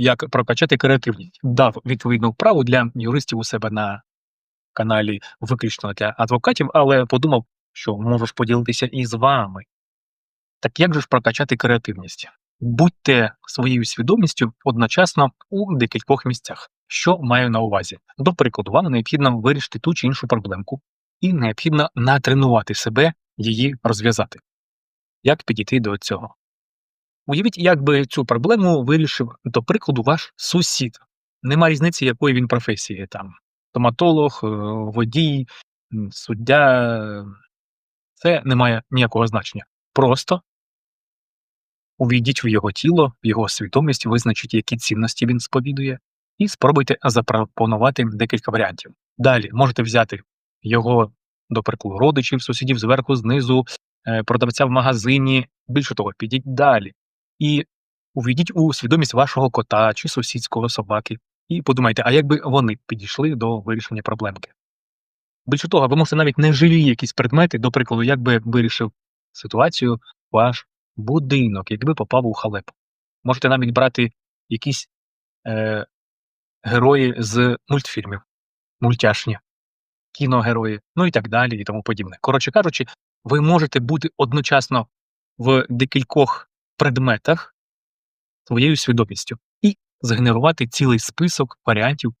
як прокачати креативність. Дав відповідну вправу для юристів у себе на каналі виключно для адвокатів, але подумав, що можу ж поділитися і з вами. Так як же ж прокачати креативність? Будьте своєю свідомістю одночасно у декількох місцях. Що маю на увазі? До прикладу, вам необхідно вирішити ту чи іншу проблемку, і необхідно натренувати себе її розв'язати. Як підійти до цього? Уявіть, як би цю проблему вирішив, до прикладу, ваш сусід. Нема різниці, якої він професії там стоматолог, е, водій, суддя. Це не має ніякого значення. Просто увійдіть в його тіло, в його свідомість, визначіть, які цінності він сповідує, і спробуйте запропонувати декілька варіантів. Далі можете взяти його, до прикладу, родичів, сусідів зверху, знизу, е, продавця в магазині. Більше того, підіть далі і увійдіть у свідомість вашого кота чи сусідського собаки, і подумайте, а як би вони підійшли до вирішення проблемки. Більше того, ви можете навіть не живі якісь предмети, до прикладу, як би вирішив ситуацію ваш будинок, якби попав у халепу. Можете навіть брати якісь е, герої з мультфільмів, мультяшні, кіногерої, ну і так далі, і тому подібне. Коротше кажучи, ви можете бути одночасно в декількох предметах своєю свідомістю і згенерувати цілий список варіантів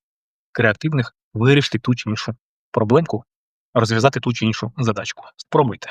креативних вирішити ту чи іншу проблемку, розв'язати ту чи іншу задачку. Спробуйте.